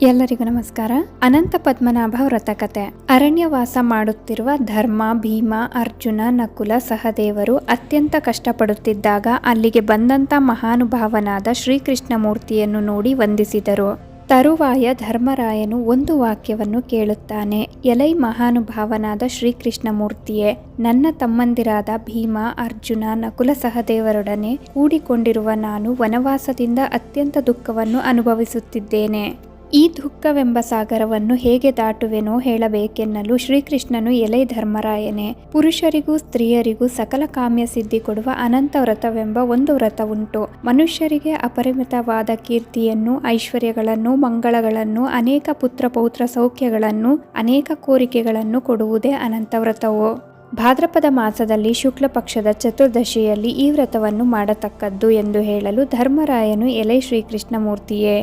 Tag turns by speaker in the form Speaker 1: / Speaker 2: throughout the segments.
Speaker 1: ಎಲ್ಲರಿಗೂ ನಮಸ್ಕಾರ. ಅನಂತ ಪದ್ಮನಾಭ ವ್ರತಕತೆ ಅರಣ್ಯವಾಸ ಮಾಡುತ್ತಿರುವ ಧರ್ಮ, ಭೀಮ, ಅರ್ಜುನ, ನಕುಲ, ಸಹದೇವರು ಅತ್ಯಂತ ಕಷ್ಟಪಡುತ್ತಿದ್ದಾಗ ಅಲ್ಲಿಗೆ ಬಂದಂತ ಮಹಾನುಭಾವನಾದ ಶ್ರೀಕೃಷ್ಣ ಮೂರ್ತಿಯನ್ನು ನೋಡಿ ವಂದಿಸಿದರು. ತರುವಾಯ ಧರ್ಮರಾಯನು ಒಂದು ವಾಕ್ಯವನ್ನು ಕೇಳುತ್ತಾನೆ. ಎಲೈ ಮಹಾನುಭಾವನಾದ ಶ್ರೀಕೃಷ್ಣ ಮೂರ್ತಿಯೇ ನನ್ನ ತಮ್ಮಂದಿರಾದ ಭೀಮ, ಅರ್ಜುನ, ನಕುಲ, ಸಹದೇವರೊಡನೆ ಕೂಡಿಕೊಂಡಿರುವ ನಾನು ವನವಾಸದಿಂದ ಅತ್ಯಂತ ದುಃಖವನ್ನು ಅನುಭವಿಸುತ್ತಿದ್ದೇನೆ. ಈ ದುಃಖವೆಂಬ ಸಾಗರವನ್ನು ಹೇಗೆ ದಾಟುವೆನೋ ಹೇಳಬೇಕೆನ್ನಲು ಶ್ರೀಕೃಷ್ಣನು ಎಲೆ ಧರ್ಮರಾಯನೇ, ಪುರುಷರಿಗೂ ಸ್ತ್ರೀಯರಿಗೂ ಸಕಲ ಕಾಮ್ಯ ಸಿದ್ಧಿ ಕೊಡುವ ಅನಂತ ವ್ರತವೆಂಬ ಒಂದು ವ್ರತ ಉಂಟು ಮನುಷ್ಯರಿಗೆ ಅಪರಿಮಿತವಾದ ಕೀರ್ತಿಯನ್ನು, ಐಶ್ವರ್ಯಗಳನ್ನು, ಮಂಗಳಗಳನ್ನು, ಅನೇಕ ಪುತ್ರ ಪೌತ್ರ ಸೌಖ್ಯಗಳನ್ನು, ಅನೇಕ ಕೋರಿಕೆಗಳನ್ನು ಕೊಡುವುದೇ ಅನಂತ ವ್ರತವು? ಭಾದ್ರಪದ ಮಾಸದಲ್ಲಿ ಶುಕ್ಲ ಪಕ್ಷದ ಚತುರ್ದಶಿಯಲ್ಲಿ ಈ ವ್ರತವನ್ನು ಮಾಡತಕ್ಕದ್ದು ಎಂದು ಹೇಳಲು ಧರ್ಮರಾಯನು ಎಲೆ ಶ್ರೀಕೃಷ್ಣ ಮೂರ್ತಿಯೇ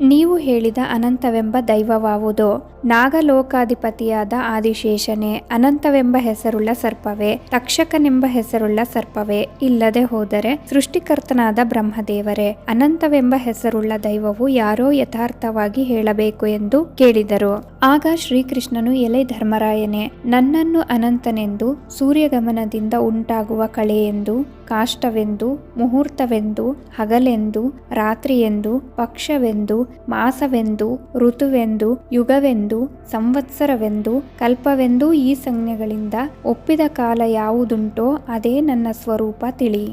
Speaker 1: ನೀವು ಹೇಳಿದ ಅನಂತವೆಂಬ ದೈವವಾವುದು? ನಾಗಲೋಕಾಧಿಪತಿಯಾದ ಆದಿಶೇಷನೇ, ಅನಂತವೆಂಬ ಹೆಸರುಳ್ಳ ಸರ್ಪವೇ ತಕ್ಷಕನೆಂಬ ಹೆಸರುಳ್ಳ ಸರ್ಪವೇ? ಇಲ್ಲದೆ ಹೋದರೆ ಸೃಷ್ಟಿಕರ್ತನಾದ ಬ್ರಹ್ಮದೇವರೇ, ಅನಂತವೆಂಬ ಹೆಸರುಳ್ಳ ದೈವವು ಯಾರೋ ಯಥಾರ್ಥವಾಗಿ ಹೇಳಬೇಕು ಎಂದು ಕೇಳಿದರು. ಆಗ ಶ್ರೀಕೃಷ್ಣನು, ಎಲೆ ಧರ್ಮರಾಯನೇ, ನನ್ನನ್ನು ಅನಂತನೆಂದು ಸೂರ್ಯಗಮನದಿಂದ ಉಂಟಾಗುವ ಕಳೆಯೆಂದು ಕಾಷ್ಟವೆಂದು, ಮುಹೂರ್ತವೆಂದು, ಹಗಲೆಂದು, ರಾತ್ರಿಯೆಂದು, ಪಕ್ಷವೆಂದು, ಮಾಸವೆಂದು, ಋತುವೆಂದು, ಯುಗವೆಂದು, ಸಂವತ್ಸರವೆಂದು, ಕಲ್ಪವೆಂದು ಈ ಸಂಜ್ಞೆಗಳಿಂದ ಒಪ್ಪಿದ ಕಾಲ ಯಾವುದುಂಟೋ ಅದೇ ನನ್ನ ಸ್ವರೂಪ ತಿಳಿ.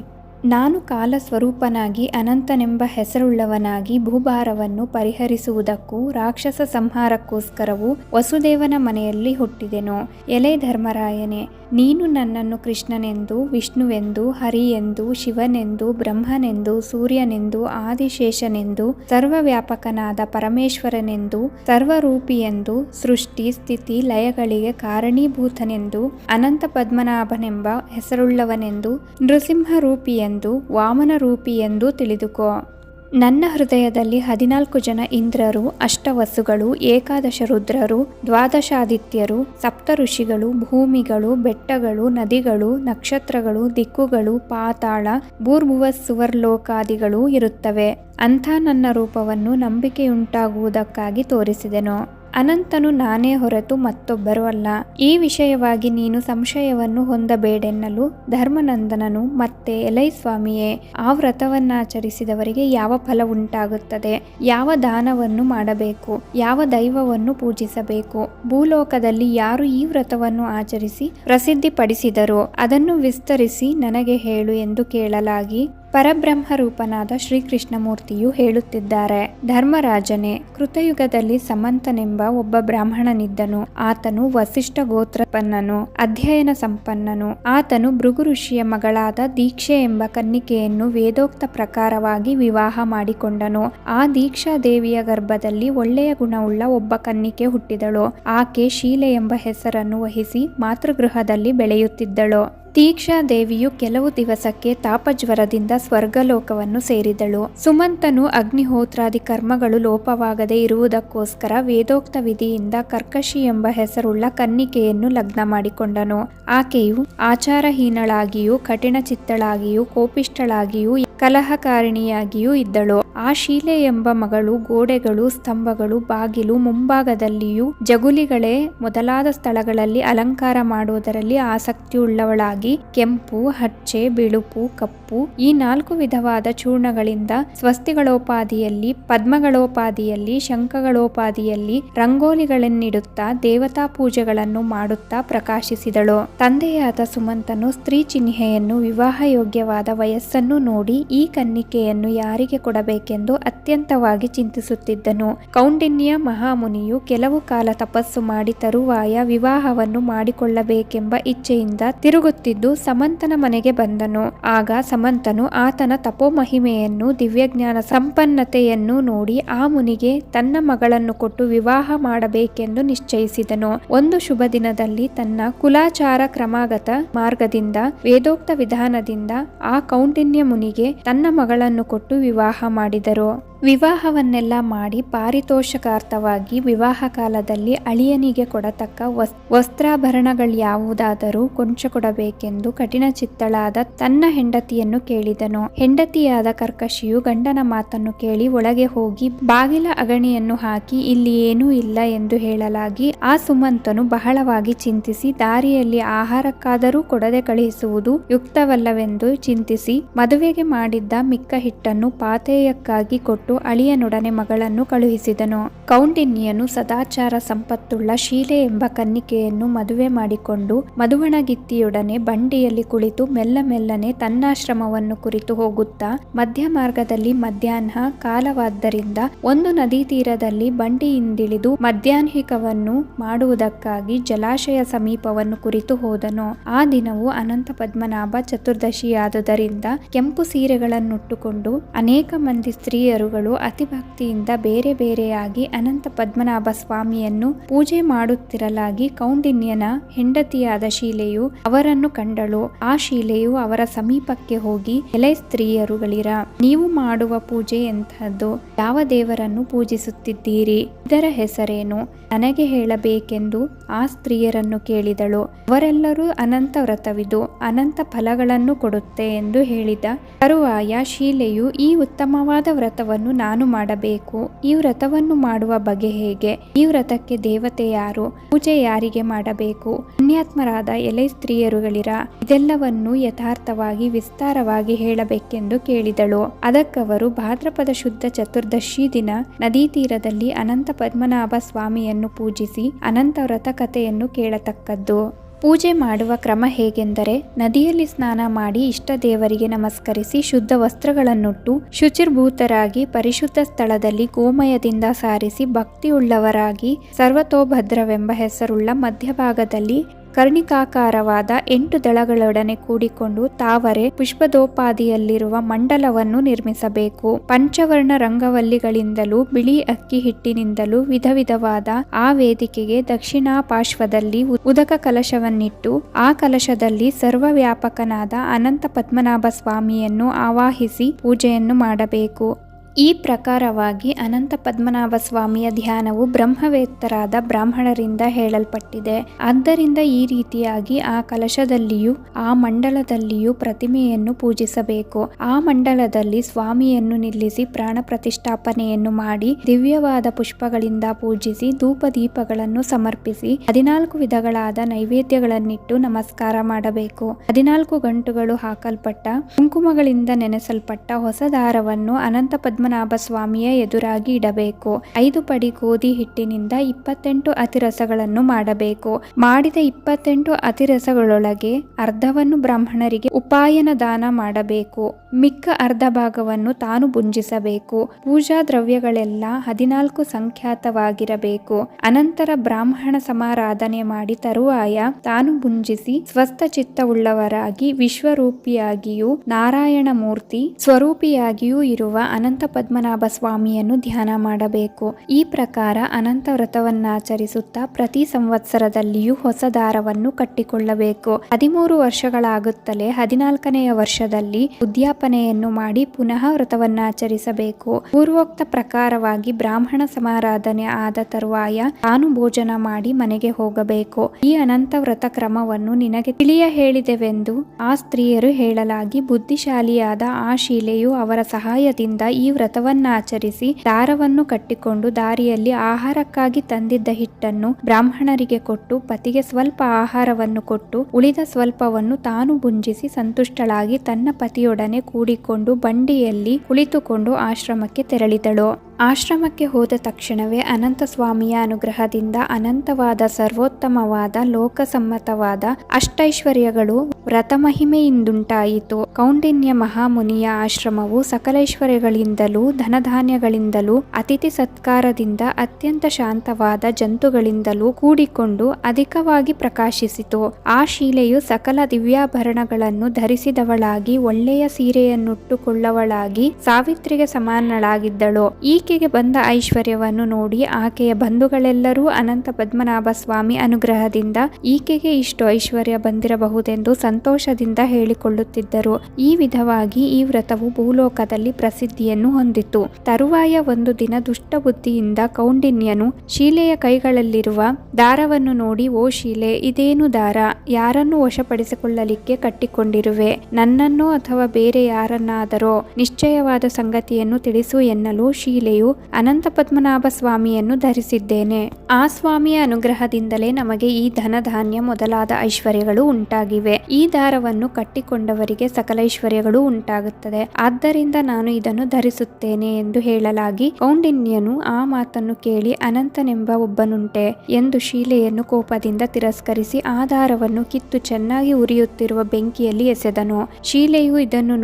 Speaker 1: ನಾನು ಕಾಲ ಸ್ವರೂಪನಾಗಿ ಅನಂತನೆಂಬ ಹೆಸರುಳ್ಳವನಾಗಿ ಭೂಭಾರವನ್ನು ಪರಿಹರಿಸುವುದಕ್ಕೂ ರಾಕ್ಷಸ ಸಂಹಾರಕ್ಕೋಸ್ಕರವೂ ವಸುದೇವನ ಮನೆಯಲ್ಲಿ ಹುಟ್ಟಿದೆನೋ. ಎಲೆ ಧರ್ಮರಾಯನೇ ನೀನು ನನ್ನನ್ನು ಕೃಷ್ಣನೆಂದು, ವಿಷ್ಣುವೆಂದು, ಹರಿಯೆಂದು, ಶಿವನೆಂದು, ಬ್ರಹ್ಮನೆಂದು, ಸೂರ್ಯನೆಂದು, ಆದಿಶೇಷನೆಂದು, ಸರ್ವವ್ಯಾಪಕನಾದ ಪರಮೇಶ್ವರನೆಂದು, ಸರ್ವರೂಪಿಯೆಂದು, ಸೃಷ್ಟಿ, ಸ್ಥಿತಿ, ಲಯಗಳಿಗೆ ಕಾರಣೀಭೂತನೆಂದು, ಅನಂತ ಪದ್ಮನಾಭನೆಂಬ ಹೆಸರುಳ್ಳವನೆಂದು, ನೃಸಿಂಹರೂಪಿಯೆಂದು ವಾಮನ ರೂಪಿಯೆಂದು ತಿಳಿದುಕೋ. ನನ್ನ ಹೃದಯದಲ್ಲಿ ಹದಿನಾಲ್ಕು ಜನ ಇಂದ್ರರು, ಅಷ್ಟವಸುಗಳು, ಏಕಾದಶ ರುದ್ರರು, ದ್ವಾದಶಾದಿತ್ಯರು ಸಪ್ತ ಋಷಿಗಳು ಭೂಮಿಗಳು, ಬೆಟ್ಟಗಳು, ನದಿಗಳು, ನಕ್ಷತ್ರಗಳು, ದಿಕ್ಕುಗಳು, ಪಾತಾಳ, ಭೂರ್ಭುವ ಸುವರ್ಲೋಕಾದಿಗಳು ಇರುತ್ತವೆ. ಅಂಥ ನನ್ನ ರೂಪವನ್ನು ನಂಬಿಕೆಯುಂಟಾಗುವುದಕ್ಕಾಗಿ ತೋರಿಸಿದೆನು. ಅನಂತನು ನಾನೇ ಹೊರತು ಮತ್ತೊಬ್ಬರು ಅಲ್ಲ ಈ ವಿಷಯವಾಗಿ ನೀನು ಸಂಶಯವನ್ನು ಹೊಂದಬೇಡೆನ್ನಲು ಧರ್ಮನಂದನನು ಮತ್ತೆ ಎಲೈ ಸ್ವಾಮಿಯೇ, ಆ ವ್ರತವನ್ನಾಚರಿಸಿದವರಿಗೆ ಯಾವ ಫಲ ಉಂಟಾಗುತ್ತದೆ? ಯಾವ ದಾನವನ್ನು ಮಾಡಬೇಕು? ಯಾವ ದೈವವನ್ನು ಪೂಜಿಸಬೇಕು? ಭೂಲೋಕದಲ್ಲಿ ಯಾರು ಈ ವ್ರತವನ್ನು ಆಚರಿಸಿ ಪ್ರಸಿದ್ಧಿಪಡಿಸಿದರು ಅದನ್ನು ವಿಸ್ತರಿಸಿ ನನಗೆ ಹೇಳು ಎಂದು ಕೇಳಲಾಗಿ ಪರಬ್ರಹ್ಮ ರೂಪನಾದ ಶ್ರೀಕೃಷ್ಣಮೂರ್ತಿಯು ಹೇಳುತ್ತಿದ್ದಾರೆ, ಧರ್ಮರಾಜನೇ, ಕೃತಯುಗದಲ್ಲಿ ಸಮಂತನೆಂಬ ಒಬ್ಬ ಬ್ರಾಹ್ಮಣನಿದ್ದನು. ಆತನು ವಸಿಷ್ಠ ಗೋತ್ರಪನ್ನನು, ಅಧ್ಯಯನ ಸಂಪನ್ನನು. ಆತನು ಭೃಗು ಋಷಿಯ ಮಗಳಾದ ದೀಕ್ಷೆ ಎಂಬ ಕನ್ನಿಕೆಯನ್ನು ವೇದೋಕ್ತ ಪ್ರಕಾರವಾಗಿ ವಿವಾಹ ಮಾಡಿಕೊಂಡನು. ಆ ದೀಕ್ಷಾ ದೇವಿಯ ಗರ್ಭದಲ್ಲಿ ಒಳ್ಳೆಯ ಗುಣವುಳ್ಳ ಒಬ್ಬ ಕನ್ನಿಕೆ ಹುಟ್ಟಿದಳು. ಆಕೆ ಶೀಲೆ ಎಂಬ ಹೆಸರನ್ನು ವಹಿಸಿ ಮಾತೃಗೃಹದಲ್ಲಿ ಬೆಳೆಯುತ್ತಿದ್ದಳು. ತೀಕ್ಷಾ ದೇವಿಯು ಕೆಲವು ದಿವಸಕ್ಕೆ ತಾಪಜ್ವರದಿಂದ ಸ್ವರ್ಗಲೋಕವನ್ನು ಸೇರಿದಳು. ಸುಮಂತನು ಅಗ್ನಿಹೋತ್ರಾದಿ ಕರ್ಮಗಳು ಲೋಪವಾಗದೆ ಇರುವುದಕ್ಕೋಸ್ಕರ ವೇದೋಕ್ತ ವಿಧಿಯಿಂದ ಕರ್ಕಶಿ ಎಂಬ ಹೆಸರುಳ್ಳ ಕನ್ನಿಕೆಯನ್ನು ಲಗ್ನ ಮಾಡಿಕೊಂಡನು. ಆಕೆಯು ಆಚಾರಹೀನಳಾಗಿಯೂ ಕಠಿಣ ಚಿತ್ತಳಾಗಿಯೂ ಕೋಪಿಷ್ಠಳಾಗಿಯೂ, ಕಲಹಕಾರಿಣಿಯಾಗಿಯೂ ಇದ್ದಳು. ಆ ಶೀಲೆ ಎಂಬ ಮಗಳು ಗೋಡೆಗಳು, ಸ್ತಂಭಗಳು, ಬಾಗಿಲು ಮುಂಭಾಗದಲ್ಲಿಯೂ ಜಗುಲಿಗಳೇ ಮೊದಲಾದ ಸ್ಥಳಗಳಲ್ಲಿ ಅಲಂಕಾರ ಮಾಡುವುದರಲ್ಲಿ ಆಸಕ್ತಿಯುಳ್ಳವಳಾಗಿ ಕೆಂಪು, ಹಚ್ಚೆ, ಬಿಳುಪು, ಕಪ್ಪು ಈ ನಾಲ್ಕು ವಿಧವಾದ ಚೂರ್ಣಗಳಿಂದ ಸ್ವಸ್ತಿಗಳೋಪಾದಿಯಲ್ಲಿ, ಪದ್ಮಗಳೋಪಾದಿಯಲ್ಲಿ, ಶಂಖಗಳೋಪಾದಿಯಲ್ಲಿ ರಂಗೋಲಿಗಳನ್ನಿಡುತ್ತಾ ದೇವತಾ ಪೂಜೆಗಳನ್ನು ಮಾಡುತ್ತಾ ಪ್ರಕಾಶಿಸಿದಳು. ತಂದೆಯಾದ ಸುಮಂತನು ಸ್ತ್ರೀ ಚಿಹ್ನೆಯನ್ನು ವಿವಾಹ ಯೋಗ್ಯವಾದ ವಯಸ್ಸನ್ನು ನೋಡಿ ಈ ಕನ್ನಿಕೆಯನ್ನು ಯಾರಿಗೆ ಕೊಡಬೇಕೆಂದು ಅತ್ಯಂತವಾಗಿ ಚಿಂತಿಸುತ್ತಿದ್ದನು. ಕೌಂಡಿನ್ಯ ಮಹಾಮುನಿಯು ಕೆಲವು ಕಾಲ ತಪಸ್ಸು ಮಾಡಿ ತರುವಾಯ ವಿವಾಹವನ್ನು ಮಾಡಿಕೊಳ್ಳಬೇಕೆಂಬ ಇಚ್ಛೆಯಿಂದ ತಿರುಗುತ್ತಿದ್ದು ಸಮಂತನ ಮನೆಗೆ ಬಂದನು. ಆಗ ಸಮಂತನು ಆತನ ತಪೋ ಮಹಿಮೆಯನ್ನು ದಿವ್ಯಜ್ಞಾನ ಸಂಪನ್ನತೆಯನ್ನು ನೋಡಿ ಆ ಮುನಿಗೆ ತನ್ನ ಮಗಳನ್ನು ಕೊಟ್ಟು ವಿವಾಹ ಮಾಡಬೇಕೆಂದು ನಿಶ್ಚಯಿಸಿದನು. ಒಂದು ಶುಭ ದಿನದಲ್ಲಿ ತನ್ನ ಕುಲಾಚಾರ ಕ್ರಮಾಗತ ಮಾರ್ಗದಿಂದ, ವೇದೋಕ್ತ ವಿಧಾನದಿಂದ ಆ ಕೌಂಡಿನ್ಯ ಮುನಿಗೆ ತನ್ನ ಮಗಳನ್ನು ಕೊಟ್ಟು ವಿವಾಹ ಮಾಡಿದರು. ವಿವಾಹವನ್ನೆಲ್ಲ ಮಾಡಿ ಪಾರಿತೋಷಕಾರ್ಥವಾಗಿ ವಿವಾಹ ಕಾಲದಲ್ಲಿ ಅಳಿಯನಿಗೆ ಕೊಡತಕ್ಕ ವಸ್, ವಸ್ತ್ರಾಭರಣಗಳ್ಯಾವುದಾದರೂ ಕೊಂಚ ಕೊಡಬೇಕೆಂದು ಕಠಿಣ ಚಿತ್ತಳಾದ ತನ್ನ ಹೆಂಡತಿಯನ್ನು ಕೇಳಿದನು. ಹೆಂಡತಿಯಾದ ಕರ್ಕಶಿಯು ಗಂಡನ ಮಾತನ್ನು ಕೇಳಿ ಒಳಗೆ ಹೋಗಿ ಬಾಗಿಲ ಅಗಣಿಯನ್ನು ಹಾಕಿ ಇಲ್ಲಿ ಏನೂ ಇಲ್ಲ ಎಂದು ಹೇಳಲಾಗಿ ಆ ಸುಮಂತನು ಬಹಳವಾಗಿ ಚಿಂತಿಸಿ ದಾರಿಯಲ್ಲಿ ಆಹಾರಕ್ಕಾದರೂ ಕೊಡದೆ ಕಳುಹಿಸುವುದು ಯುಕ್ತವಲ್ಲವೆಂದು ಚಿಂತಿಸಿ ಮದುವೆಗೆ ಮಾಡಿದ್ದ ಮಿಕ್ಕ ಹಿಟ್ಟನ್ನು ಪಾತೇಯಕ್ಕಾಗಿ ಕೊಟ್ಟು ಅಳಿಯನೊಡನೆ ಮಗಳನ್ನು ಕಳುಹಿಸಿದನು. ಕೌಂಡಿನ್ಯನು ಸದಾಚಾರ ಸಂಪತ್ತುಳ್ಳ ಶೀಲೆ ಎಂಬ ಕನ್ನಿಕೆಯನ್ನು ಮದುವೆ ಮಾಡಿಕೊಂಡು ಮಧುವಣಗಿತ್ತಿಯೊಡನೆ ಬಂಡಿಯಲ್ಲಿ ಕುಳಿತು ಮೆಲ್ಲ ಮೆಲ್ಲನೆ ತನ್ನಾಶ್ರಮವನ್ನು ಕುರಿತು ಹೋಗುತ್ತಾ ಮಧ್ಯ ಮಾರ್ಗದಲ್ಲಿ ಮಧ್ಯಾಹ್ನ ಕಾಲವಾದ್ದರಿಂದ ಒಂದು ನದಿ ತೀರದಲ್ಲಿ ಬಂಡಿಯಿಂದಿಳಿದು ಮಧ್ಯಾಹ್ನಿಕವನ್ನು ಮಾಡುವುದಕ್ಕಾಗಿ ಜಲಾಶಯ ಸಮೀಪವನ್ನು ಕುರಿತು ಹೋದನು. ಆ ದಿನವು ಅನಂತ ಪದ್ಮನಾಭ ಚತುರ್ದಶಿಯಾದುದರಿಂದ ಕೆಂಪು ಸೀರೆಗಳನ್ನುಟ್ಟುಕೊಂಡು ಅನೇಕ ಮಂದಿ ಸ್ತ್ರೀಯರುಗಳು ಅತಿಭಕ್ತಿಯಿಂದ ಬೇರೆ ಬೇರೆಯಾಗಿ ಅನಂತ ಪದ್ಮನಾಭ ಸ್ವಾಮಿಯನ್ನು ಪೂಜೆ ಮಾಡುತ್ತಿರಲಾಗಿ ಕೌಂಡಿನ್ಯನ ಹೆಂಡತಿಯಾದ ಶೀಲೆಯು ಅವರನ್ನು ಕಂಡಳು. ಆ ಶೀಲೆಯು ಅವರ ಸಮೀಪಕ್ಕೆ ಹೋಗಿ, ಎಲೆ ಸ್ತ್ರೀಯರುಗಳಿರ ನೀವು ಮಾಡುವ ಪೂಜೆ ಎಂತಹದ್ದು? ಯಾವ ದೇವರನ್ನು ಪೂಜಿಸುತ್ತಿದ್ದೀರಿ? ಇದರ ಹೆಸರೇನು? ನನಗೆ ಹೇಳಬೇಕೆಂದು ಆ ಸ್ತ್ರೀಯರನ್ನು ಕೇಳಿದಳು. ಅವರೆಲ್ಲರೂ ಅನಂತ ವ್ರತವಿದು, ಅನಂತ ಫಲಗಳನ್ನು ಕೊಡುತ್ತೆ ಎಂದು ಹೇಳಿದ ತರುವಾಯ ಶೀಲೆಯು ಈ ಉತ್ತಮವಾದ ವ್ರತವನ್ನು ನಾನು ಮಾಡಬೇಕು. ಈ ವ್ರತವನ್ನು ಮಾಡುವ ಬಗೆ ಹೇಗೆ? ಈ ವ್ರತಕ್ಕೆ ದೇವತೆ ಯಾರು? ಪೂಜೆ ಯಾರಿಗೆ ಮಾಡಬೇಕು? ಪುಣ್ಯಾತ್ಮರಾದ ಎಲೆ ಸ್ತ್ರೀಯರುಗಳಿರ ಇದೆಲ್ಲವನ್ನು ಯಥಾರ್ಥವಾಗಿ ವಿಸ್ತಾರವಾಗಿ ಹೇಳಬೇಕೆಂದು ಕೇಳಿದಳು. ಅದಕ್ಕವರು ಭಾದ್ರಪದ ಶುದ್ಧ ಚತುರ್ದಶಿ ದಿನ ನದಿ ತೀರದಲ್ಲಿ ಅನಂತ ಪದ್ಮನಾಭ ಸ್ವಾಮಿಯನ್ನು ಪೂಜಿಸಿ ಅನಂತ ವ್ರತ ಕಥೆಯನ್ನು ಕೇಳತಕ್ಕದ್ದು. ಪೂಜೆ ಮಾಡುವ ಕ್ರಮ ಹೇಗೆಂದರೆ ನದಿಯಲ್ಲಿ ಸ್ನಾನ ಮಾಡಿ ಇಷ್ಟ ದೇವರಿಗೆ ನಮಸ್ಕರಿಸಿ ಶುದ್ಧ ವಸ್ತ್ರಗಳನ್ನುಟ್ಟು ಶುಚಿರ್ಭೂತರಾಗಿ ಪರಿಶುದ್ಧ ಸ್ಥಳದಲ್ಲಿ ಗೋಮಯದಿಂದ ಸಾರಿಸಿ ಭಕ್ತಿಯುಳ್ಳವರಾಗಿ ಸರ್ವತೋಭದ್ರವೆಂಬ ಹೆಸರುಳ್ಳ ಮಧ್ಯಭಾಗದಲ್ಲಿ ಕರ್ಣಿಕಾಕಾರವಾದ ಎಂಟು ದಳಗಳೊಡನೆ ಕೂಡಿಕೊಂಡು ತಾವರೆ ಪುಷ್ಪದೋಪಾದಿಯಲ್ಲಿರುವ ಮಂಡಲವನ್ನು ನಿರ್ಮಿಸಬೇಕು. ಪಂಚವರ್ಣ ರಂಗವಲ್ಲಿಗಳಿಂದಲೂ ಬಿಳಿ ಅಕ್ಕಿ ಹಿಟ್ಟಿನಿಂದಲೂ ವಿಧ ವಿಧವಾದ ಆ ವೇದಿಕೆಗೆ ದಕ್ಷಿಣಾ ಪಾರ್ಶ್ವದಲ್ಲಿ ಉದಕ ಕಲಶವನ್ನಿಟ್ಟು ಆ ಕಲಶದಲ್ಲಿ ಸರ್ವವ್ಯಾಪಕನಾದ ಅನಂತ ಪದ್ಮನಾಭ ಸ್ವಾಮಿಯನ್ನು ಆವಾಹಿಸಿ ಪೂಜೆಯನ್ನು ಮಾಡಬೇಕು. ಈ ಪ್ರಕಾರವಾಗಿ ಅನಂತ ಪದ್ಮನಾಭ ಸ್ವಾಮಿಯ ಧ್ಯಾನವು ಬ್ರಹ್ಮವೇತ್ತರಾದ ಬ್ರಾಹ್ಮಣರಿಂದ ಹೇಳಲ್ಪಟ್ಟಿದೆ. ಆದ್ದರಿಂದ ಈ ರೀತಿಯಾಗಿ ಆ ಕಲಶದಲ್ಲಿಯೂ, ಆ ಮಂಡಲದಲ್ಲಿಯೂ ಪ್ರತಿಮೆಯನ್ನು ಪೂಜಿಸಬೇಕು. ಆ ಮಂಡಲದಲ್ಲಿ ಸ್ವಾಮಿಯನ್ನು ನಿಲ್ಲಿಸಿ ಪ್ರಾಣ ಪ್ರತಿಷ್ಠಾಪನೆಯನ್ನು ಮಾಡಿ, ದಿವ್ಯವಾದ ಪುಷ್ಪಗಳಿಂದ ಪೂಜಿಸಿ ಧೂಪ ದೀಪಗಳನ್ನು ಸಮರ್ಪಿಸಿ, ಹದಿನಾಲ್ಕು ವಿಧಗಳಾದ ನೈವೇದ್ಯಗಳನ್ನಿಟ್ಟು ನಮಸ್ಕಾರ ಮಾಡಬೇಕು. ಹದಿನಾಲ್ಕು ಗಂಟುಗಳು ಹಾಕಲ್ಪಟ್ಟ, ಕುಂಕುಮಗಳಿಂದ ನೆನೆಸಲ್ಪಟ್ಟ ಹೊಸ ದಾರವನ್ನು ಅನಂತ ಪದ್ಮನಾಭ ಸ್ವಾಮಿಯ ಎದುರಾಗಿ ಇಡಬೇಕು. ಐದು ಪಡಿ ಗೋಧಿ ಹಿಟ್ಟಿನಿಂದ ಇಪ್ಪತ್ತೆಂಟು ಅತಿರಸಗಳನ್ನು ಮಾಡಬೇಕು. ಮಾಡಿದ ಇಪ್ಪತ್ತೆಂಟು ಅತಿರಸಗಳೊಳಗೆ ಅರ್ಧವನ್ನು ಬ್ರಾಹ್ಮಣರಿಗೆ ಉಪಾಯನ ದಾನ ಮಾಡಬೇಕು. ಮಿಕ್ಕ ಅರ್ಧ ಭಾಗವನ್ನು ತಾನು ಭುಂಜಿಸಬೇಕು. ಪೂಜಾ ದ್ರವ್ಯಗಳೆಲ್ಲ ಹದಿನಾಲ್ಕು ಸಂಖ್ಯಾತವಾಗಿರಬೇಕು. ಅನಂತರ ಬ್ರಾಹ್ಮಣ ಸಮಾರಾಧನೆ ಮಾಡಿ ತರುವಾಯ ತಾನು ಭುಂಜಿಸಿ ಸ್ವಸ್ಥ ಚಿತ್ತವುಳ್ಳವರಾಗಿ ವಿಶ್ವರೂಪಿಯಾಗಿಯೂ ನಾರಾಯಣ ಮೂರ್ತಿ ಸ್ವರೂಪಿಯಾಗಿಯೂ ಇರುವ ಅನಂತ ಪದ್ಮನಾಭ ಸ್ವಾಮಿಯನ್ನು ಧ್ಯಾನ ಮಾಡಬೇಕು. ಈ ಪ್ರಕಾರ ಅನಂತ ವ್ರತವನ್ನಾಚರಿಸುತ್ತಾ ಪ್ರತಿ ಸಂವತ್ಸರದಲ್ಲಿಯೂ ಹೊಸ ದಾರವನ್ನು ಕಟ್ಟಿಕೊಳ್ಳಬೇಕು. ಹದಿಮೂರು ವರ್ಷಗಳಾಗುತ್ತಲೇ ಹದಿನಾಲ್ಕನೆಯ ವರ್ಷದಲ್ಲಿ ಉದ್ಯಾಪನೆಯನ್ನು ಮಾಡಿ ಪುನಃ ವ್ರತವನ್ನಾಚರಿಸಬೇಕು. ಪೂರ್ವೋಕ್ತ ಪ್ರಕಾರವಾಗಿ ಬ್ರಾಹ್ಮಣ ಸಮಾರಾಧನೆ ಆದ ತರುವಾಯ ತಾನು ಭೋಜನ ಮಾಡಿ ಮನೆಗೆ ಹೋಗಬೇಕು. ಈ ಅನಂತ ವ್ರತ ಕ್ರಮವನ್ನು ನಿನಗೆ ತಿಳಿಯ ಹೇಳಿದೆವೆಂದು ಆ ಸ್ತ್ರೀಯರು ಹೇಳಲಾಗಿ ಬುದ್ಧಿಶಾಲಿಯಾದ ಆ ಶೀಲೆಯು ಅವರ ಸಹಾಯದಿಂದ ಈ ವ್ರತವನ್ನಾಚರಿಸಿ ದಾರವನ್ನು ಕಟ್ಟಿಕೊಂಡು ದಾರಿಯಲ್ಲಿ ಆಹಾರಕ್ಕಾಗಿ ತಂದಿದ್ದ ಹಿಟ್ಟನ್ನು ಬ್ರಾಹ್ಮಣರಿಗೆ ಕೊಟ್ಟು ಪತಿಗೆ ಸ್ವಲ್ಪ ಆಹಾರವನ್ನು ಕೊಟ್ಟು ಉಳಿದ ಸ್ವಲ್ಪವನ್ನು ತಾನು ಬುಂಜಿಸಿ ಸಂತುಷ್ಟಳಾಗಿ ತನ್ನ ಪತಿಯೊಡನೆ ಕೂಡಿಕೊಂಡು ಬಂಡಿಯಲ್ಲಿ ಕುಳಿತುಕೊಂಡು ಆಶ್ರಮಕ್ಕೆ ತೆರಳಿದಳು. ಆಶ್ರಮಕ್ಕೆ ಹೋದ ತಕ್ಷಣವೇ ಅನಂತ ಸ್ವಾಮಿಯ ಅನುಗ್ರಹದಿಂದ ಅನಂತವಾದ ಸರ್ವೋತ್ತಮವಾದ ಲೋಕಸಮ್ಮತವಾದ ಅಷ್ಟೈಶ್ವರ್ಯಗಳು ವ್ರತಮಹಿಮೆಯಿಂದುಂಟಾಯಿತು ಕೌಂಡಿನ್ಯ ಮಹಾಮುನಿಯ ಆಶ್ರಮವು ಸಕಲೈಶ್ವರ್ಯಗಳಿಂದಲೂ ಧನಧಾನ್ಯಗಳಿಂದಲೂ ಅತಿಥಿ ಸತ್ಕಾರದಿಂದ ಅತ್ಯಂತ ಶಾಂತವಾದ ಜಂತುಗಳಿಂದಲೂ ಕೂಡಿಕೊಂಡು ಅಧಿಕವಾಗಿ ಪ್ರಕಾಶಿಸಿತು. ಆ ಶೀಲೆಯು ಸಕಲ ದಿವ್ಯಾಭರಣಗಳನ್ನು ಧರಿಸಿದವಳಾಗಿ ಒಳ್ಳೆಯ ಸೀರೆ ಸೀರೆಯನ್ನುಟ್ಟುಕೊಳ್ಳವಳಾಗಿ ಸಾವಿತ್ರಿಗೆ ಸಮಾನಳಾಗಿದ್ದಳು. ಈಕೆಗೆ ಬಂದ ಐಶ್ವರ್ಯವನ್ನು ನೋಡಿ ಆಕೆಯ ಬಂಧುಗಳೆಲ್ಲರೂ ಅನಂತ ಪದ್ಮನಾಭ ಸ್ವಾಮಿ ಅನುಗ್ರಹದಿಂದ ಈಕೆಗೆ ಇಷ್ಟು ಐಶ್ವರ್ಯ ಬಂದಿರಬಹುದೆಂದು ಸಂತೋಷದಿಂದ ಹೇಳಿಕೊಳ್ಳುತ್ತಿದ್ದರು. ಈ ವಿಧವಾಗಿ ಈ ವ್ರತವು ಭೂಲೋಕದಲ್ಲಿ ಪ್ರಸಿದ್ಧಿಯನ್ನು ಹೊಂದಿತು. ತರುವಾಯ ಒಂದು ದಿನ ದುಷ್ಟಬುದ್ಧಿಯಿಂದ ಕೌಂಡಿನ್ಯನು ಶೀಲೆಯ ಕೈಗಳಲ್ಲಿರುವ ದಾರವನ್ನು ನೋಡಿ, ಓ ಶೀಲೆ, ಇದೇನು ದಾರ? ಯಾರನ್ನು ವಶಪಡಿಸಿಕೊಳ್ಳಲಿಕ್ಕೆ ಕಟ್ಟಿಕೊಂಡಿರುವೆ. ನನ್ನನ್ನೋ ಅಥವಾ ಬೇರೆ ಯಾರನ್ನಾದರೋ ನಿಶ್ಚಯವಾದ ಸಂಗತಿಯನ್ನು ತಿಳಿಸು ಎನ್ನಲು ಶೀಲೆಯು ಅನಂತ ಪದ್ಮನಾಭ ಸ್ವಾಮಿಯನ್ನು ಧರಿಸಿದ್ದೇನೆ. ಆ ಸ್ವಾಮಿಯ ಅನುಗ್ರಹದಿಂದಲೇ ನಮಗೆ ಈ ಧನಧಾನ್ಯ ಮೊದಲಾದ ಐಶ್ವರ್ಯಗಳು ಉಂಟಾಗಿವೆ. ಈ ದಾರವನ್ನು ಕಟ್ಟಿಕೊಂಡವರಿಗೆ ಸಕಲ ಐಶ್ವರ್ಯಗಳು ಉಂಟಾಗುತ್ತದೆ. ಆದ್ದರಿಂದ ನಾನು ಇದನ್ನು ಧರಿಸುತ್ತೇನೆ ಎಂದು ಹೇಳಲಾಗಿ ಕೌಂಡಿನ್ಯನು ಆ ಮಾತನ್ನು ಕೇಳಿ ಅನಂತನೆಂಬ ಒಬ್ಬನುಂಟೆ ಎಂದು ಶೀಲೆಯನ್ನು ಕೋಪದಿಂದ ತಿರಸ್ಕರಿಸಿ ಆ ದಾರವನ್ನು ಕಿತ್ತು ಚೆನ್ನಾಗಿ ಉರಿಯುತ್ತಿರುವ ಬೆಂಕಿಯಲ್ಲಿ ಎಸೆದನು. ಶೀಲೆಯು ಇದನ್ನು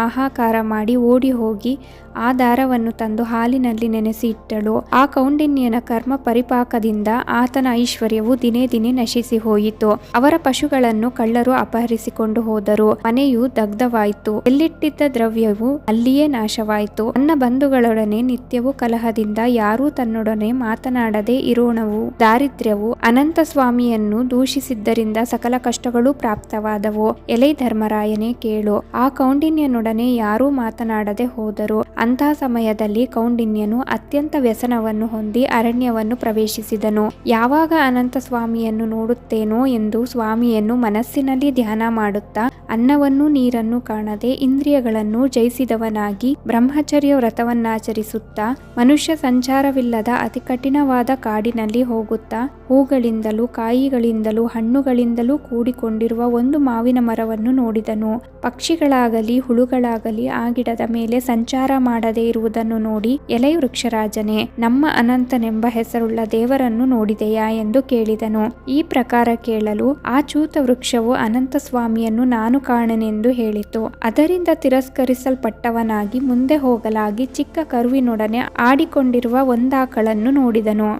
Speaker 1: ಆಹಾಕಾರ ಮಾಡಿ ಓಡಿ ಹೋಗಿ ಆ ದಾರವನ್ನು ತಂದು ಹಾಲಿನಲ್ಲಿ ನೆನೆಸಿ ಇಟ್ಟಳು ಆ ಕೌಂಡಿನ್ಯನ ಕರ್ಮ ಪರಿಪಾಕದಿಂದ ಆತನ ಐಶ್ವರ್ಯವು ದಿನೇ ದಿನೇ ನಶಿಸಿ ಹೋಯಿತು ಅವರ ಪಶುಗಳನ್ನು ಕಳ್ಳರು ಅಪಹರಿಸಿಕೊಂಡು ಹೋದರು. ಮನೆಯು ದಗ್ಧವಾಯಿತು. ಎಲ್ಲಿಟ್ಟಿದ್ದ ದ್ರವ್ಯವು ಅಲ್ಲಿಯೇ ನಾಶವಾಯಿತು. ನನ್ನ ಬಂಧುಗಳೊಡನೆ ನಿತ್ಯವೂ ಕಲಹದಿಂದ ಯಾರೂ ತನ್ನೊಡನೆ ಮಾತನಾಡದೆ ಇರೋಣವು. ದಾರಿದ್ರ್ಯವು ಅನಂತ ಸ್ವಾಮಿಯನ್ನು ದೂಷಿಸಿದ್ದರಿಂದ ಸಕಲ ಕಷ್ಟಗಳು ಪ್ರಾಪ್ತವಾದವು. ಎಲೆ ಧರ್ಮರಾಯನೇ ಕೇಳು. ಆ ಕೌಂಡಿನ್ಯನೊಡನೆ ಯಾರೂ ಮಾತನಾಡದೆ ಹೋದರು. ಅಂತಹ ಸಮಯದಲ್ಲಿ ಕೌಂಡಿನ್ಯನು ಅತ್ಯಂತ ವ್ಯಸನವನ್ನು ಹೊಂದಿ ಅರಣ್ಯವನ್ನು ಪ್ರವೇಶಿಸಿದನು. ಯಾವಾಗ ಅನಂತ ಸ್ವಾಮಿಯನ್ನು ನೋಡುತ್ತೇನೋ ಎಂದು ಸ್ವಾಮಿಯನ್ನು ಮನಸ್ಸಿನಲ್ಲಿ ಧ್ಯಾನ ಮಾಡುತ್ತಾ ಅನ್ನವನ್ನು ನೀರನ್ನು ಕಾಣದೆ ಇಂದ್ರಿಯಗಳನ್ನು ಜಯಿಸಿದವನಾಗಿ ಬ್ರಹ್ಮಚರ್ಯ ವ್ರತವನ್ನಾಚರಿಸುತ್ತಾ ಮನುಷ್ಯ ಸಂಚಾರವಿಲ್ಲದ ಅತಿ ಕಠಿಣವಾದ ಕಾಡಿನಲ್ಲಿ ಹೋಗುತ್ತಾ ಹೂಗಳಿಂದಲೂ ಕಾಯಿಗಳಿಂದಲೂ ಹಣ್ಣುಗಳಿಂದಲೂ ಕೂಡಿಕೊಂಡಿರುವ ಒಂದು ಮಾವಿನ ಮರವನ್ನು ನೋಡಿದನು. ಪಕ್ಷಿಗಳಾಗಲಿ ಹುಳುಗಳಾಗಲಿ ಆ ಗಿಡದ ಮೇಲೆ ಸಂಚಾರ ಮಾಡದೇ ಇರುವುದನ್ನು ನೋಡಿ ಎಲೆಯ ವೃಕ್ಷರಾಜನೇ, ನಮ್ಮ ಅನಂತನೆಂಬ ಹೆಸರುಳ್ಳ ದೇವರನ್ನು ನೋಡಿದೆಯಾ ಎಂದು ಕೇಳಿದನು. ಈ ಪ್ರಕಾರ ಕೇಳಲು ಆ ಚೂತ ವೃಕ್ಷವು ಅನಂತ ಸ್ವಾಮಿಯನ್ನು ನಾನು ಕಾಣನೆಂದು ಹೇಳಿತು. ಅದರಿಂದ ತಿರಸ್ಕರಿಸಲ್ಪಟ್ಟವನಾಗಿ ಮುಂದೆ ಹೋಗಲಾಗಿ ಚಿಕ್ಕ ಕರುವಿನೊಡನೆ ಆಡಿಕೊಂಡಿರುವ ಒಂದಾಕಳನ್ನು ನೋಡಿದನು.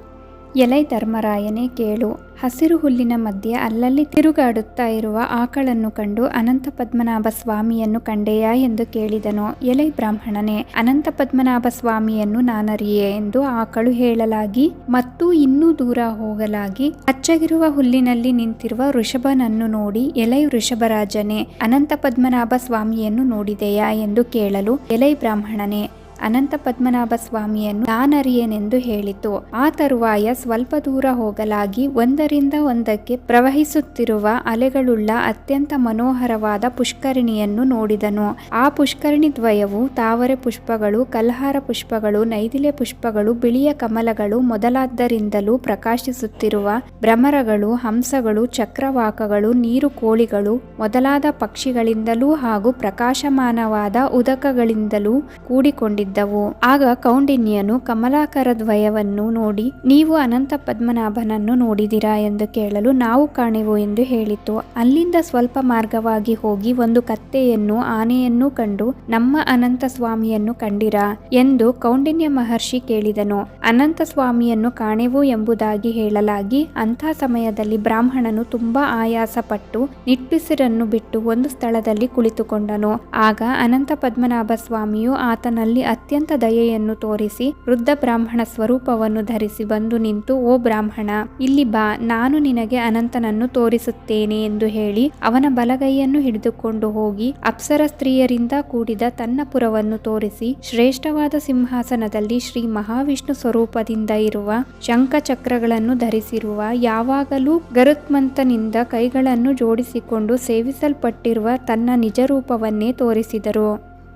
Speaker 1: ಎಲೈ ಧರ್ಮರಾಯನೇ ಕೇಳು. ಹಸಿರು ಹುಲ್ಲಿನ ಮಧ್ಯೆ ಅಲ್ಲಲ್ಲಿ ತಿರುಗಾಡುತ್ತಾ ಇರುವ ಆಕಳನ್ನು ಕಂಡು ಅನಂತ ಪದ್ಮನಾಭ ಸ್ವಾಮಿಯನ್ನು ಕಂಡೆಯಾ ಎಂದು ಕೇಳಿದನು. ಎಲೈ ಬ್ರಾಹ್ಮಣನೇ, ಅನಂತ ಪದ್ಮನಾಭ ಸ್ವಾಮಿಯನ್ನು ನಾನರಿಯೇ ಎಂದು ಆಕಳು ಹೇಳಲಾಗಿ, ಮತ್ತು ಇನ್ನೂ ದೂರ ಹೋಗಲಾಗಿ, ಅಚ್ಚಗಿರುವ ಹುಲ್ಲಿನಲ್ಲಿ ನಿಂತಿರುವ ವೃಷಭನನ್ನು ನೋಡಿ ಎಲೈ ವೃಷಭರಾಜನೇ, ಅನಂತ ಪದ್ಮನಾಭ ಸ್ವಾಮಿಯನ್ನು ನೋಡಿದೆಯಾ ಎಂದು ಕೇಳಲು ಎಲೈ ಬ್ರಾಹ್ಮಣನೇ ಅನಂತ ಪದ್ಮನಾಭ ಸ್ವಾಮಿಯನ್ನು ನಾನರಿಯನೆಂದು ಹೇಳಿತು. ಆ ತರುವಾಯ ಸ್ವಲ್ಪ ದೂರ ಹೋಗಲಾಗಿ ಒಂದರಿಂದ ಒಂದಕ್ಕೆ ಪ್ರವಹಿಸುತ್ತಿರುವ ಅಲೆಗಳುಳ್ಳ ಅತ್ಯಂತ ಮನೋಹರವಾದ ಪುಷ್ಕರಿಣಿಯನ್ನು ನೋಡಿದನು. ಆ ಪುಷ್ಕರಿಣಿ ದ್ವಯವು ತಾವರೆ ಪುಷ್ಪಗಳು, ಕಲ್ಹಾರ ಪುಷ್ಪಗಳು, ನೈದಿಲೆ ಪುಷ್ಪಗಳು, ಬಿಳಿಯ ಕಮಲಗಳು ಮೊದಲಾದ್ದರಿಂದಲೂ ಪ್ರಕಾಶಿಸುತ್ತಿರುವ ಭ್ರಮರಗಳು, ಹಂಸಗಳು, ಚಕ್ರವಾಕಗಳು, ನೀರು ಕೋಳಿಗಳು ಮೊದಲಾದ ಪಕ್ಷಿಗಳಿಂದಲೂ ಹಾಗೂ ಪ್ರಕಾಶಮಾನವಾದ ಉದಕಗಳಿಂದಲೂ ಕೂಡಿಕೊಂಡಿದ್ದ ಇದ್ದವು. ಆಗ ಕೌಂಡಿನ್ಯನು ಕಮಲಾಕರ ದ್ವಯವನ್ನು ನೋಡಿ, ನೀವು ಅನಂತ ಪದ್ಮನಾಭನನ್ನು ನೋಡಿದಿರಾ ಎಂದು ಕೇಳಲು ನಾವು ಕಾಣೆವು ಎಂದು ಹೇಳಿತು. ಅಲ್ಲಿಂದ ಸ್ವಲ್ಪ ಮಾರ್ಗವಾಗಿ ಹೋಗಿ ಒಂದು ಕತ್ತೆಯನ್ನು ಆನೆಯನ್ನು ಕಂಡು, ನಮ್ಮ ಅನಂತ ಸ್ವಾಮಿಯನ್ನು ಕಂಡಿರಾ ಎಂದು ಕೌಂಡಿನ್ಯ ಮಹರ್ಷಿ ಕೇಳಿದನು. ಅನಂತ ಸ್ವಾಮಿಯನ್ನು ಕಾಣೆವು ಎಂಬುದಾಗಿ ಹೇಳಲಾಗಿ, ಅಂಥ ಸಮಯದಲ್ಲಿ ಬ್ರಾಹ್ಮಣನು ತುಂಬಾ ಆಯಾಸಪಟ್ಟು ನಿಟ್ಟುಸಿರನ್ನು ಬಿಟ್ಟು ಒಂದು ಸ್ಥಳದಲ್ಲಿ ಕುಳಿತುಕೊಂಡನು. ಆಗ ಅನಂತ ಪದ್ಮನಾಭ ಸ್ವಾಮಿಯು ಆತನಲ್ಲಿ ಅತ್ಯಂತ ದಯೆಯನ್ನು ತೋರಿಸಿ ವೃದ್ಧ ಬ್ರಾಹ್ಮಣ ಸ್ವರೂಪವನ್ನು ಧರಿಸಿ ಬಂದು ನಿಂತು, ಓ ಬ್ರಾಹ್ಮಣ, ಇಲ್ಲಿ ಬಾ, ನಾನು ನಿನಗೆ ಅನಂತನನ್ನು ತೋರಿಸುತ್ತೇನೆ ಎಂದು ಹೇಳಿ ಅವನ ಬಲಗೈಯನ್ನು ಹಿಡಿದುಕೊಂಡು ಹೋಗಿ ಅಪ್ಸರ ಸ್ತ್ರೀಯರಿಂದ ಕೂಡಿದ ತನ್ನ ಪುರವನ್ನು ತೋರಿಸಿ ಶ್ರೇಷ್ಠವಾದ ಸಿಂಹಾಸನದಲ್ಲಿ ಶ್ರೀ ಮಹಾವಿಷ್ಣು ಸ್ವರೂಪದಿಂದ ಇರುವ ಶಂಖಚಕ್ರಗಳನ್ನು ಧರಿಸಿರುವ, ಯಾವಾಗಲೂ ಗರುತ್ಮಂತನಿಂದ ಕೈಗಳನ್ನು ಜೋಡಿಸಿಕೊಂಡು ಸೇವಿಸಲ್ಪಟ್ಟಿರುವ ತನ್ನ ನಿಜರೂಪವನ್ನೇ ತೋರಿಸಿದರು.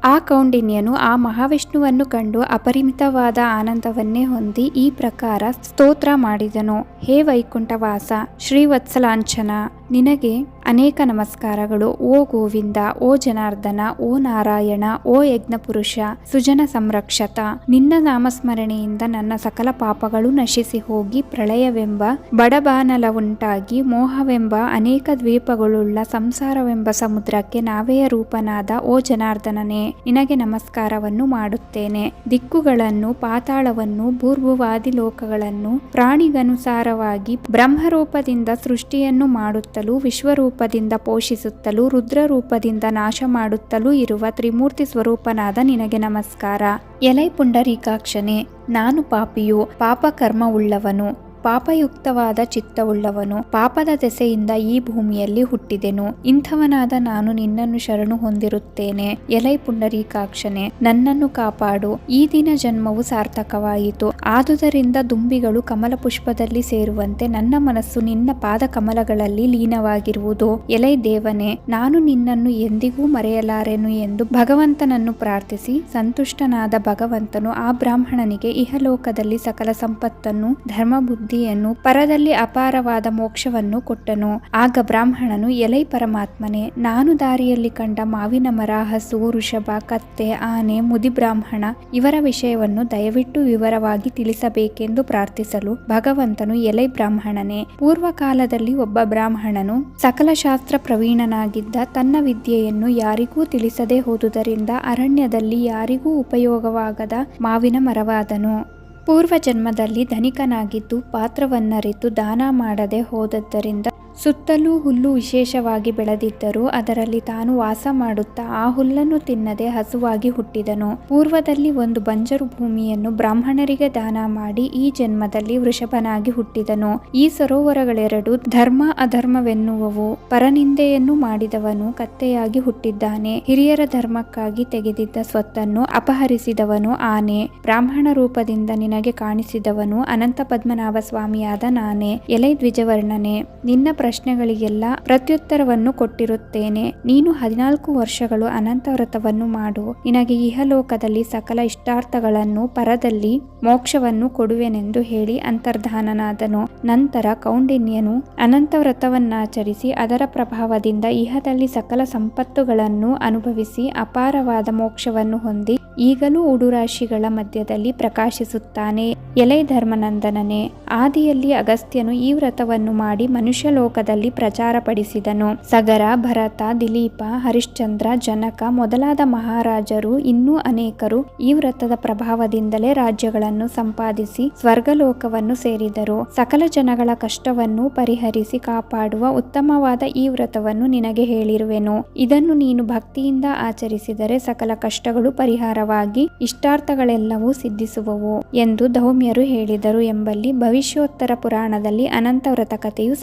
Speaker 1: ಆ ಕೌಂಡಿನ್ಯನು ಆ ಮಹಾವಿಷ್ಣುವನ್ನು ಕಂಡು ಅಪರಿಮಿತವಾದ ಆನಂದವನ್ನೇ ಹೊಂದಿ ಈ ಪ್ರಕಾರ ಸ್ತೋತ್ರ ಮಾಡಿದನು. ಹೇ ವೈಕುಂಠವಾಸ, ಶ್ರೀವತ್ಸಲಾಂಛನ. ನಿನಗೆ ಅನೇಕ ನಮಸ್ಕಾರಗಳು. ಓ ಗೋವಿಂದ, ಓ ಜನಾರ್ದನ, ಓ ನಾರಾಯಣ, ಓ ಯಜ್ಞಪುರುಷ, ಸುಜನ ಸಂರಕ್ಷತ ನಿನ್ನ ನಾಮಸ್ಮರಣೆಯಿಂದ ನನ್ನ ಸಕಲ ಪಾಪಗಳು ನಶಿಸಿ ಹೋಗಿ ಪ್ರಳಯವೆಂಬ ಬಡಬಾನಲ ಉಂಟಾಗಿ ಮೋಹವೆಂಬ, ಅನೇಕ ದ್ವೀಪಗಳುಳ್ಳ ಸಂಸಾರವೆಂಬ ಸಮುದ್ರಕ್ಕೆ ನಾವೆಯ ರೂಪನಾದ ಓ ಜನಾರ್ದನನೇ, ನಿನಗೆ ನಮಸ್ಕಾರವನ್ನು ಮಾಡುತ್ತೇನೆ. ದಿಕ್ಕುಗಳನ್ನು, ಪಾತಾಳವನ್ನು, ಭೂರ್ಭುವಾದಿ ಲೋಕಗಳನ್ನು ಪ್ರಾಣಿಗನುಸಾರವಾಗಿ ಬ್ರಹ್ಮರೂಪದಿಂದ ಸೃಷ್ಟಿಯನ್ನು ಮಾಡುತ್ತ ಸೃಷ್ಟಿಸುತ್ತಲೂ ವಿಶ್ವರೂಪದಿಂದ ಪೋಷಿಸುತ್ತಲೂ, ರುದ್ರರೂಪದಿಂದ ನಾಶ ಮಾಡುತ್ತಲೂ ಇರುವ ತ್ರಿಮೂರ್ತಿ ಸ್ವರೂಪನಾದ ನಿನಗೆ ನಮಸ್ಕಾರ. ಎಲೈ ಪುಂಡರೀಕಾಕ್ಷನೆ, ನಾನು ಪಾಪಿಯು, ಪಾಪಕರ್ಮ ಕರ್ಮವುಳ್ಳವನು ಪಾಪಯುಕ್ತವಾದ ಚಿತ್ತವುಳ್ಳವನು ಪಾಪದ ದೆಸೆಯಿಂದ ಈ ಭೂಮಿಯಲ್ಲಿ ಹುಟ್ಟಿದೆನು. ಇಂಥವನಾದ ನಾನು ನಿನ್ನನ್ನು ಶರಣು ಹೊಂದಿರುತ್ತೇನೆ. ಎಲೈ ಪುಂಡರೀಕಾಕ್ಷನೆ, ನನ್ನನ್ನು ಕಾಪಾಡು. ಈ ದಿನ ಜನ್ಮವು ಸಾರ್ಥಕವಾಯಿತು. ಆದುದರಿಂದ ದುಂಬಿಗಳು ಕಮಲ ಪುಷ್ಪದಲ್ಲಿ ಸೇರುವಂತೆ ನನ್ನ ಮನಸ್ಸು ನಿನ್ನ ಪಾದ ಕಮಲಗಳಲ್ಲಿ ಲೀನವಾಗಿರುವುದು. ಎಲೈ ದೇವನೇ, ನಾನು ನಿನ್ನನ್ನು ಎಂದಿಗೂ ಮರೆಯಲಾರೆನು ಎಂದು ಭಗವಂತನನ್ನು ಪ್ರಾರ್ಥಿಸಿ, ಸಂತುಷ್ಟನಾದ ಭಗವಂತನು ಆ ಬ್ರಾಹ್ಮಣನಿಗೆ ಇಹಲೋಕದಲ್ಲಿ ಸಕಲ ಸಂಪತ್ತನ್ನು ಧರ್ಮ ಬುದ್ಧಿಯನ್ನು ಪರದಲ್ಲಿ ಅಪಾರವಾದ ಮೋಕ್ಷವನ್ನು ಕೊಟ್ಟನು. ಆಗ ಬ್ರಾಹ್ಮಣನು, ಎಲೈ ಪರಮಾತ್ಮನೇ, ನಾನು ದಾರಿಯಲ್ಲಿ ಕಂಡ ಮಾವಿನ ಮರ, ಹಸು, ವೃಷಭ, ಕತ್ತೆ, ಆನೆ, ಮುದಿ ಬ್ರಾಹ್ಮಣ, ಇವರ ವಿಷಯವನ್ನು ದಯವಿಟ್ಟು ವಿವರವಾಗಿ ತಿಳಿಸಬೇಕೆಂದು ಪ್ರಾರ್ಥಿಸಲು ಭಗವಂತನು ಎಲೈ ಬ್ರಾಹ್ಮಣನೇ. ಪೂರ್ವ ಕಾಲದಲ್ಲಿ ಒಬ್ಬ ಬ್ರಾಹ್ಮಣನು ಸಕಲ ಶಾಸ್ತ್ರ ಪ್ರವೀಣನಾಗಿದ್ದ ತನ್ನ ವಿದ್ಯೆಯನ್ನು ಯಾರಿಗೂ ತಿಳಿಸದೆ ಹೋದುದರಿಂದ ಅರಣ್ಯದಲ್ಲಿ ಯಾರಿಗೂ ಉಪಯೋಗವಾಗದ ಮಾವಿನ ಮರವಾದನು. ಪೂರ್ವ ಜನ್ಮದಲ್ಲಿ ಧನಿಕನಾಗಿದ್ದು ಪಾತ್ರವನ್ನರಿತು ದಾನ ಮಾಡದೆ ಹೋದದ್ದರಿಂದ ಸುತ್ತಲೂ ಹುಲ್ಲು ವಿಶೇಷವಾಗಿ ಬೆಳೆದಿದ್ದರೂ ಅದರಲ್ಲಿ ತಾನು ವಾಸ ಮಾಡುತ್ತಾ ಆ ಹುಲ್ಲನ್ನು ತಿನ್ನದೆ ಹಸುವಾಗಿ ಹುಟ್ಟಿದನು. ಪೂರ್ವದಲ್ಲಿ ಒಂದು ಬಂಜರು ಭೂಮಿಯನ್ನು ಬ್ರಾಹ್ಮಣರಿಗೆ ದಾನ ಮಾಡಿ ಈ ಜನ್ಮದಲ್ಲಿ ವೃಷಭನಾಗಿ ಹುಟ್ಟಿದನು. ಈ ಸರೋವರಗಳೆರಡು ಧರ್ಮ ಅಧರ್ಮವೆನ್ನುವವು. ಪರನಿಂದೆಯನ್ನು ಮಾಡಿದವನು ಕತ್ತೆಯಾಗಿ ಹುಟ್ಟಿದ್ದಾನೆ. ಹಿರಿಯರ ಧರ್ಮಕ್ಕಾಗಿ ತೆಗೆದಿದ್ದ ಸ್ವತ್ತನ್ನು ಅಪಹರಿಸಿದವನು ಆನೆ. ಬ್ರಾಹ್ಮಣ ರೂಪದಿಂದ ನಿನಗೆ ಕಾಣಿಸಿದವನು ಅನಂತ ಪದ್ಮನಾಭ ಸ್ವಾಮಿಯಾದ ನಾನೇ. ಎಲೆ ದ್ವಿಜವರ್ಣನೆ. ನಿನ್ನ ಪ್ರಶ್ನೆಗಳಿಗೆಲ್ಲ ಪ್ರತ್ಯುತ್ತರವನ್ನು ಕೊಟ್ಟಿರುತ್ತೇನೆ. ನೀನು ಹದಿನಾಲ್ಕು ವರ್ಷಗಳು ಅನಂತ ವ್ರತವನ್ನು ಮಾಡು. ನಿನಗೆ ಇಹಲೋಕದಲ್ಲಿ ಸಕಲ ಇಷ್ಟಾರ್ಥಗಳನ್ನು ಪರದಲ್ಲಿ ಮೋಕ್ಷವನ್ನು ಕೊಡುವೆನೆಂದು ಹೇಳಿ ಅಂತರ್ಧಾನನಾದನು. ನಂತರ ಕೌಂಡಿನ್ಯನು ಅನಂತ ವ್ರತವನ್ನಾಚರಿಸಿ ಅದರ ಪ್ರಭಾವದಿಂದ ಇಹದಲ್ಲಿ ಸಕಲ ಸಂಪತ್ತುಗಳನ್ನು ಅನುಭವಿಸಿ ಅಪಾರವಾದ ಮೋಕ್ಷವನ್ನು ಹೊಂದಿ ಈಗಲೂ ಉಡುರಾಶಿಗಳ ಮಧ್ಯದಲ್ಲಿ ಪ್ರಕಾಶಿಸುತ್ತಾನೆ. ಎಲೈ ಧರ್ಮನಂದನನೇ ಆದಿಯಲ್ಲಿ ಅಗಸ್ತ್ಯನು ಈ ವ್ರತವನ್ನು ಮಾಡಿ ಮನುಷ್ಯ ಲೋಕದಲ್ಲಿ ಪ್ರಚಾರಪಡಿಸಿದನು. ಸಗರ, ಭರತ, ದಿಲೀಪ, ಹರಿಶ್ಚಂದ್ರ, ಜನಕ ಮೊದಲಾದ ಮಹಾರಾಜರು ಇನ್ನೂ ಅನೇಕರು ಈ ವ್ರತದ ಪ್ರಭಾವದಿಂದಲೇ ರಾಜ್ಯಗಳನ್ನು ಸಂಪಾದಿಸಿ ಸ್ವರ್ಗಲೋಕವನ್ನು ಸೇರಿದರು. ಸಕಲ ಜನಗಳ ಕಷ್ಟವನ್ನು ಪರಿಹರಿಸಿ ಕಾಪಾಡುವ ಉತ್ತಮವಾದ ಈ ವ್ರತವನ್ನು ನಿನಗೆ ಹೇಳಿರುವೆನು. ಇದನ್ನು ನೀನು ಭಕ್ತಿಯಿಂದ ಆಚರಿಸಿದರೆ ಸಕಲ ಕಷ್ಟಗಳು ಪರಿಹಾರವಾಗಿ ಇಷ್ಟಾರ್ಥಗಳೆಲ್ಲವೂ ಸಿದ್ಧಿಸುವವು ಎಂದು ಧೌಮ್ಯರು ಹೇಳಿದರು ಎಂಬಲ್ಲಿ ಭವಿಷ್ಯೋತ್ತರ ಪುರಾಣದಲ್ಲಿ ಅನಂತ ವ್ರತ ಕಥೆಯು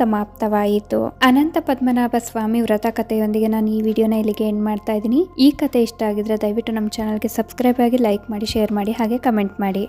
Speaker 1: ಸಮಾಪ್ತವಾಯಿತು ಅನಂತ ಪದ್ಮನಾಭ ಸ್ವಾಮಿ ವ್ರತ ಕಥೆಯೊಂದಿಗೆ ನಾನು ಈ ವಿಡಿಯೋನ ಇಲ್ಲಿಗೆ ಎಂಡ್ ಮಾಡ್ತಾ ಇದ್ದೀನಿ. ಈ ಕಥೆ ಇಷ್ಟ ಆಗಿದ್ರೆ ದಯವಿಟ್ಟು ನಮ್ಮ ಚಾನಲ್ಗೆ ಸಬ್ಸ್ಕ್ರೈಬ್ ಆಗಿ ಲೈಕ್ ಮಾಡಿ ಶೇರ್ ಮಾಡಿ, ಹಾಗೆ ಕಮೆಂಟ್ ಮಾಡಿ.